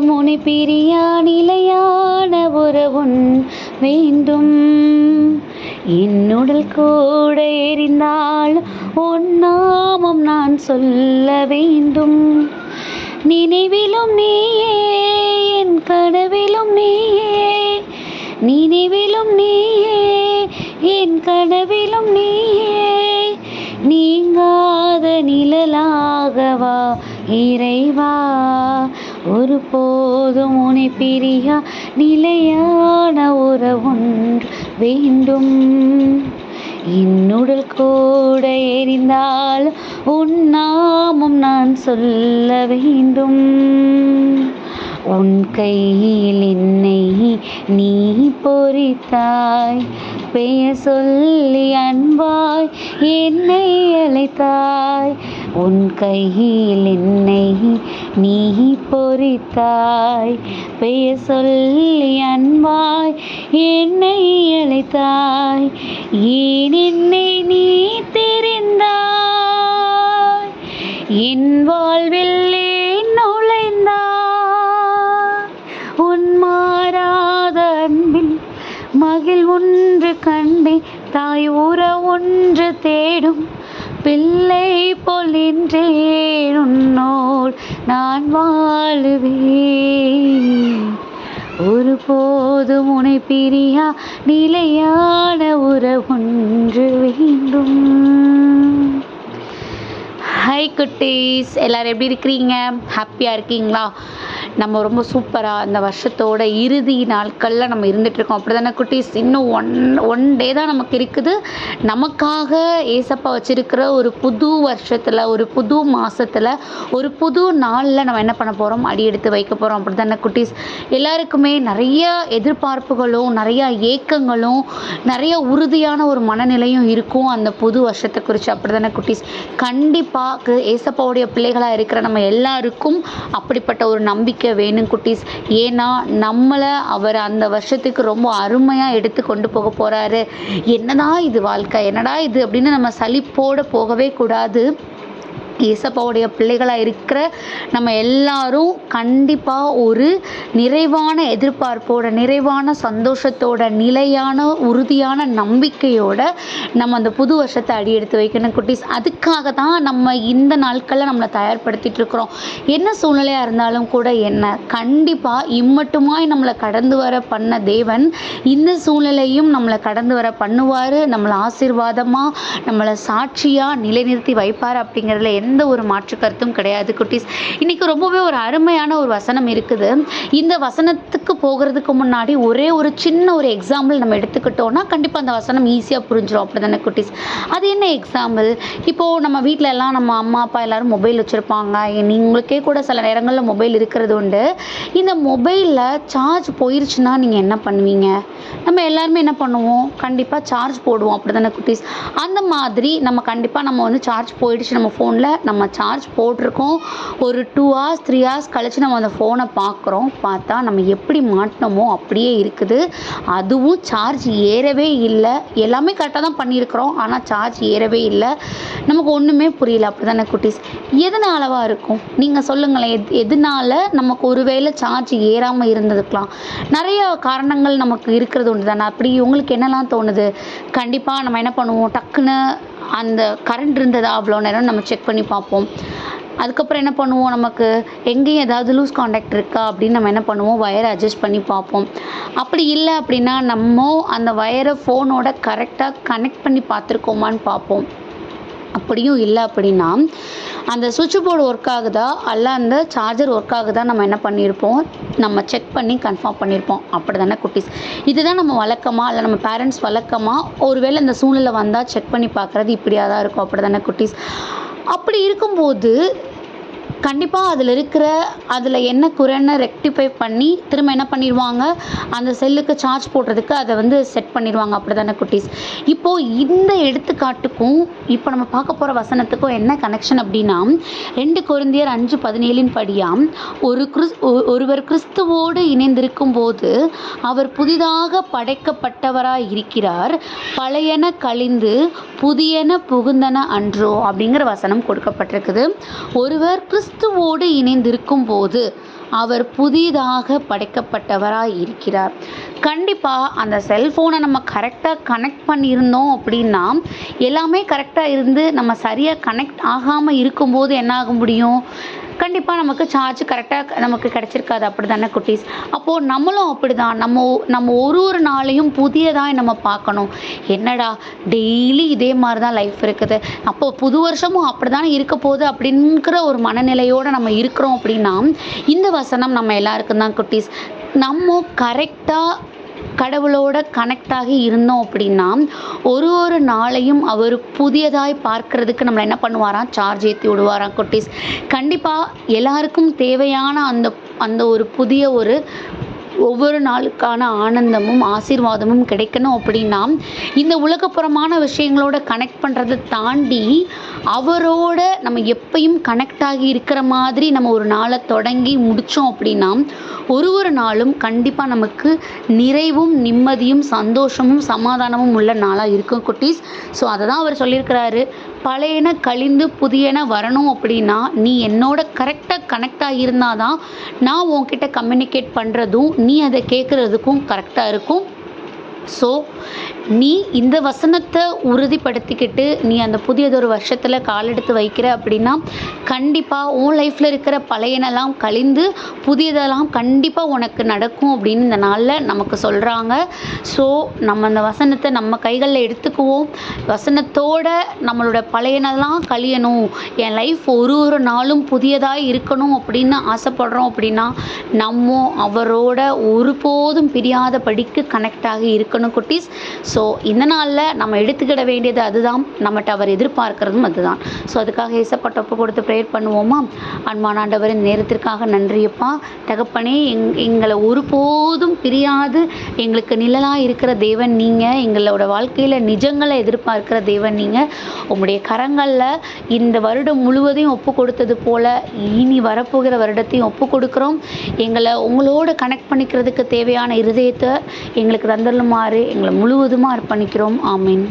முனி பிரியா நிலையான உறவுன் வேண்டும். என்னுடல் கூட எரிந்தால் உன் நாமம் நான் சொல்ல வேண்டும். நினைவிலும் நீயே இறைவா ஒரு போதும் உனை பிரியா நிலையான உறவொன்று வேண்டும். என்னுடல் கூட எரிந்தால் உன் நாமம் நான் சொல்ல வேண்டும். உன் கையில் என்னை நீ பொறித்தாய் பெயர் சொல்லி அன்பாய் என்னை அழைத்தாய். உன் கையில் என்னை நீ பொறித்தாய். பெயர் சொல்லி அன்பாய் என்னை அழைத்தாய். ஏன் என்னை நீ தெரிந்தாய்? என் வாழ்வில் நுழைந்தாய்? உன் மாறாத அன்பில் மகிழ் ஒன்று கண்டே தாய் உற ஒன்று தேடும். பிள்ளை போல் உன்னோள் நான் வாழுவேன். ஒருபோதும் உனை பிரியா நிலையான உறவொன்று வேண்டும். ஹை குட்டீஸ் எல்லோரும் எப்படி இருக்கிறீங்க? ஹாப்பியாக இருக்கீங்களா? நம்ம ரொம்ப சூப்பராக இந்த வருஷத்தோட இறுதி நாட்களில் நம்ம இருந்துகிட்ருக்கோம் அப்படி தானே குட்டீஸ்? இன்னும் ஒன் ஒன் டே தான் நமக்கு இருக்குது. நமக்காக ஏசப்பா வச்சுருக்கிற ஒரு புது வருஷத்தில் ஒரு புது மாதத்தில் ஒரு புது நாளில் நம்ம என்ன பண்ண போகிறோம் அடி எடுத்து வைக்க போகிறோம் அப்படி தானே குட்டீஸ்? எல்லாருக்குமே நிறைய எதிர்பார்ப்புகளும் நிறையா ஏக்கங்களும் நிறைய உறுதியான ஒரு மனநிலையும் இருக்கும் அந்த புது வருஷத்தை குறித்து அப்படி தானே குட்டீஸ் கண்டிப்பாக ஏசப்பாவுடைய பிள்ளைகளாக இருக்கிற நம்ம எல்லாருக்கும் அப்படிப்பட்ட ஒரு நம்பிக்கை வேணும் குட்டீஸ். ஏன்னா நம்மளை அவர் அந்த வருஷத்துக்கு ரொம்ப அருமையாக எடுத்து கொண்டு போக போகிறாரு என்னடா இது வாழ்க்கை? என்னடா இது? அப்படின்னு நம்ம சலிப்போட போகவே கூடாது. இயேசப்பாவுடைய பிள்ளைகளாக இருக்கிற நம்ம எல்லாரும் கண்டிப்பாக ஒரு நிறைவான எதிர்பார்ப்போட நிறைவான சந்தோஷத்தோட நிலையான உறுதியான நம்பிக்கையோட நம்ம அந்த புது வருஷத்தை அடி எடுத்து வைக்கணும் குட்டீஸ். அதுக்காக தான் நம்ம இந்த நாட்களில் நம்மளை தயார்படுத்திட்டு இருக்கிறோம். என்ன சூழ்நிலையாக இருந்தாலும் கூட என்ன கண்டிப்பாக இம்மட்டுமாய் நம்மளை கடந்து வர பண்ண தேவன் இந்த சூழ்நிலையும் நம்மளை கடந்து வர பண்ணுவார். நம்மளை ஆசீர்வாதமாக நம்மளை சாட்சியாக நிலைநிறுத்தி வைப்பார் அப்படிங்கிறதுல எந்த ஒரு மாற்று கருத்தும் கிடையாது குட்டீஸ். இன்றைக்கி ரொம்பவே ஒரு அருமையான ஒரு வசனம் இருக்குது. இந்த வசனத்துக்கு போகிறதுக்கு முன்னாடி ஒரே ஒரு சின்ன ஒரு எக்ஸாம்பிள் நம்ம எடுத்துக்கிட்டோம்னா கண்டிப்பாக அந்த வசனம் ஈஸியாக புரிஞ்சிடும் அப்படி தானே குட்டீஸ்? அது என்ன எக்ஸாம்பிள் இப்போது நம்ம வீட்டில் எல்லாம் நம்ம அம்மா அப்பா எல்லாரும் மொபைல் வச்சுருப்பாங்க. நீங்களுக்கே கூட சில நேரங்களில் மொபைல் இருக்கிறது உண்டு. இந்த மொபைலில் சார்ஜ் போயிருச்சுன்னா நீங்கள் என்ன பண்ணுவீங்க? நம்ம எல்லாருமே என்ன பண்ணுவோம்? கண்டிப்பாக சார்ஜ் போடுவோம் அப்படி தானே குட்டீஸ்? அந்த மாதிரி நம்ம கண்டிப்பாக நம்ம வந்து சார்ஜ் போயிடுச்சு நம்ம ஃபோனில் நம்ம சார்ஜ் போட்டிருக்கோம். ஒரு டூ ஹவர்ஸ் த்ரீ ஹவர்ஸ் கழித்து நம்ம அந்த ஃபோனை பார்க்குறோம். பார்த்தா நம்ம எப்படி மாட்டினோமோ அப்படியே இருக்குது. அதுவும் சார்ஜ் ஏறவே இல்லை. எல்லாமே கரெக்டாக தான் பண்ணியிருக்கிறோம். ஆனால் சார்ஜ் ஏறவே இல்லை. நமக்கு ஒன்றுமே புரியல. அப்படி தானே குட்டீஸ்? எதனாலவா இருக்கும்? நீங்கள் சொல்லுங்களேன். எத் எதனால நமக்கு ஒருவேளை சார்ஜ் ஏறாமல் இருந்ததுக்கலாம் நிறைய காரணங்கள் நமக்கு இருக்கிறது உண்டு தானே அப்படி உங்களுக்கு என்னெல்லாம் தோணுது? கண்டிப்பாக நம்ம என்ன பண்ணுவோம்? டக்குன்னு அந்த கரண்ட் இருந்ததா அவ்வளோ நேரம் நம்ம செக் பண்ணி பார்ப்போம். அதுக்கப்புறம் என்ன பண்ணுவோம்? நமக்கு எங்கேயும் ஏதாவது லூஸ் காண்டாக்ட் இருக்கா அப்படின்னு நம்ம என்ன பண்ணுவோம்? வயரை அட்ஜஸ்ட் பண்ணி பார்ப்போம். அப்படி இல்லை அப்படின்னா நம்ம அந்த ஒயரை ஃபோனோட கரெக்டாக கனெக்ட் பண்ணி பார்த்துருக்கோமான்னு பார்ப்போம். அப்படியும் இல்லை அப்படின்னா அந்த சுவிட்ச் போர்டு ஒர்க் ஆகுதா? அல்ல அந்த சார்ஜர் ஒர்க் ஆகுதா? நம்ம என்ன பண்ணியிருப்போம் நம்ம செக் பண்ணி கன்ஃபார்ம் பண்ணியிருப்போம் அப்படி தானே குட்டீஸ்? இதுதான் நம்ம வழக்கமாக இல்லை நம்ம பேரண்ட்ஸ் வழக்கமாக ஒருவேளை இந்த சூழ்நிலை வந்தால் செக் பண்ணி பார்க்குறது இப்படியாக தான் இருக்கும். அப்படி தானே குட்டீஸ்? அப்படி இருக்கும்போது கண்டிப்பாக அதில் இருக்கிற அதில் என்ன குறைன்னு ரெக்டிஃபை பண்ணி திரும்ப என்ன பண்ணிடுவாங்க அந்த செல்லுக்கு சார்ஜ் போடுறதுக்கு அதை வந்து செட் பண்ணிடுவாங்க அப்படி தானே குட்டீஸ்? இப்போது இந்த எடுத்துக்காட்டுக்கும் இப்போ நம்ம பார்க்க போகிற வசனத்துக்கும் என்ன கனெக்ஷன் அப்படின்னா ரெண்டு குருந்தியர் அஞ்சு பதினேழின் படியாம் ஒரு கிறிஸ் ஒ- ஒருவர் கிறிஸ்துவோடு இணைந்திருக்கும் போது அவர் புதிதாக படைக்கப்பட்டவராய் இருக்கிறார். பழையன கழிந்து புதியன புகுந்தன அன்றோ அப்படிங்கிற வசனம் கொடுக்கப்பட்டிருக்குது. ஒருவர் கிறிஸ்துவோடு இணைந்திருக்கும் போது அவர் புதிதாக படைக்கப்பட்டவராக இருக்கிறார். கண்டிப்பாக அந்த செல்ஃபோனை நம்ம கரெக்டாக கனெக்ட் பண்ணியிருந்தோம் அப்படின்னா எல்லாமே கரெக்டாக இருந்து நம்ம சரியாக கனெக்ட் ஆகாமல் இருக்கும்போது என்ன ஆக முடியும்? கண்டிப்பாக நமக்கு சார்ஜ் கரெக்டாக நமக்கு கிடச்சிருக்காது அப்படி தானே குட்டீஸ்? அப்போது நம்மளும் அப்படி தான் நம்ம ஒ- நம்ம ஒரு ஒரு நாளையும் புதியதாக நம்ம பார்க்கணும். என்னடா டெய்லி இதே மாதிரி தான் லைஃப் இருக்குது. அப்போ புது வருஷமும் அப்படி தானே இருக்க போகுது அப்படிங்கிற ஒரு மனநிலையோடு நம்ம இருக்கிறோம் அப்படின்னா இந்த வசனம் நம்ம எல்லாருக்கும் தான் குட்டீஸ். நம்ம கரெக்டாக கடவுளோட கனெக்ட் ஆகி இருந்தோம் அப்படின்னா ஒரு ஒரு நாளையும் அவர் புதியதாய் பார்க்கறதுக்கு நம்மளை என்ன பண்ணுவாராம்? சார்ஜ் ஏற்றி விடுவாராம் குட்டீஸ். கண்டிப்பாக எல்லாருக்கும் தேவையான அந்த அந்த ஒரு புதிய ஒரு ஒவ்வொரு நாளுக்கான ஆனந்தமும் ஆசீர்வாதமும் கிடைக்கணும் அப்படின்னா இந்த உலகப்புறமான விஷயங்களோட கனெக்ட் பண்ணுறதை தாண்டி அவரோட நம்ம எப்பயும் கனெக்ட் ஆகி இருக்கிற மாதிரி நம்ம ஒரு நாளை தொடங்கி முடித்தோம் அப்படின்னா ஒரு ஒரு நாளும் கண்டிப்பாக நமக்கு நிறைவும் நிம்மதியும் சந்தோஷமும் சமாதானமும் உள்ள நாளாக இருக்கும் குட்டீஸ். ஸோ அதை தான் அவர் சொல்லியிருக்கிறாரு. பழையன கழிந்து புதியன வரணும் அப்படின்னா நீ என்னோட கரெக்டாக கனெக்ட் இருந்தால் தான் நான் உன்கிட்ட கம்யூனிகேட் பண்ணுறதும் நீ அதை கேட்குறதுக்கும் கரெக்டாக இருக்கும். ஸோ நீ இந்த வசனத்தை உறுதிப்படுத்திக்கிட்டு நீ அந்த புதியதொரு வருஷத்தில் காலெடுத்து வைக்கிற அப்படின்னா கண்டிப்பாக உன் லைஃப்பில் இருக்கிற பழையனெல்லாம் கழிந்து புதியதெல்லாம் கண்டிப்பாக உனக்கு நடக்கும் அப்படின்னு இந்த நாளில் நமக்கு சொல்கிறாங்க ஸோ நம்ம அந்த வசனத்தை நம்ம கைகளில் எடுத்துக்குவோம். வசனத்தோட நம்மளோட பழையனெல்லாம் கழியணும். என் லைஃப் ஒரு ஒரு நாளும் புதியதாக இருக்கணும் அப்படின்னு ஆசைப்படுறோம் அப்படின்னா நம்ம அவரோட ஒருபோதும் பிரியாத படிக்கு கனெக்ட் ஆகி இருக்கணும். குட்டீஸ். ஸோ இந்த நாளில் நம்ம எடுத்துக்கிட வேண்டியது அதுதான். நம்மகிட்ட அவர் எதிர்பார்க்கறதும் அதுதான். ஸோ அதுக்காக ஏசப்பட்ட ஒப்பு கொடுத்து ப்ரேயர் பண்ணுவோமா? அன்பான இந்த நேரத்திற்காக நன்றியப்பா. தகப்பனே எங் எங்களை ஒருபோதும் பிரியாது. எங்களுக்கு நிழலாக இருக்கிற தேவன் நீங்கள் எங்களோட வாழ்க்கையில் நிஜங்களை எதிர்பார்க்கிற தேவன் நீங்கள் உங்களுடைய கரங்களில் இந்த வருடம் முழுவதையும் ஒப்பு கொடுத்தது போல் இனி வரப்போகிற வருடத்தையும் ஒப்பு கொடுக்குறோம். எங்களை உங்களோட கனெக்ட் பண்ணிக்கிறதுக்கு தேவையான இருதயத்தை எங்களுக்கு தந்துடலுமாறு எங்களை முழுவதுமாக அர்ப்பணிக்கிறோம். ஆமீன்.